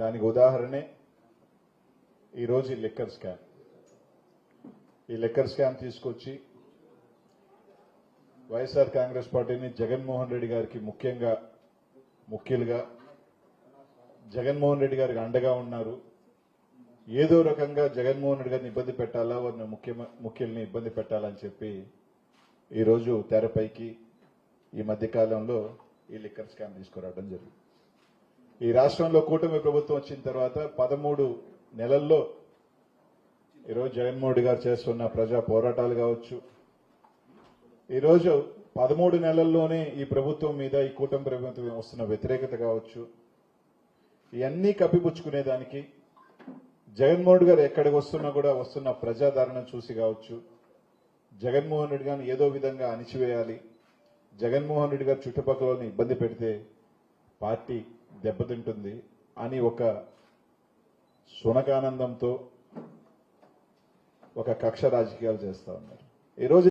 దానికి ఉదాహరణే ఈరోజు ఈ లెక్కర్ స్కామ్. ఈ లెక్కర్ స్కామ్ తీసుకొచ్చి వైఎస్ఆర్ కాంగ్రెస్ పార్టీని జగన్మోహన్ రెడ్డి గారికి ముఖ్యంగా ముఖ్యులుగా జగన్మోహన్ రెడ్డి గారికి అండగా ఉన్నారు. ఏదో రకంగా జగన్మోహన్ రెడ్డి గారిని ఇబ్బంది పెట్టాలా వారిని ముఖ్య ముఖ్యుల్ని ఇబ్బంది పెట్టాలని చెప్పి ఈరోజు తెరపైకి ఈ మధ్య కాలంలో ఈ లిక్కర్ స్కామ్ తీసుకురావడం జరిగింది. ఈ రాష్ట్రంలో కూటమి ప్రభుత్వం వచ్చిన తర్వాత పదమూడు నెలల్లో ఈరోజు జగన్మోహన్ గారు చేస్తున్న ప్రజా పోరాటాలు కావచ్చు. ఈరోజు పదమూడు నెలల్లోనే ఈ ప్రభుత్వం మీద ఈ కూటమి ప్రభుత్వం వస్తున్న వ్యతిరేకత కావచ్చు. ఇవన్నీ కప్పిపుచ్చుకునేదానికి జగన్మోహన్ గారు ఎక్కడికి వస్తున్నా కూడా వస్తున్న ప్రజాదరణ చూసి కావచ్చు. జగన్మోహన్ రెడ్డి గారిని ఏదో విధంగా అణిచివేయాలి. జగన్మోహన్ రెడ్డి గారు చుట్టుపక్కల ఇబ్బంది పెడితే పార్టీ దెబ్బతింటుంది అని ఒక సునకానందంతో ఒక కక్ష రాజకీయాలు చేస్తూ ఉన్నారు. ఈరోజు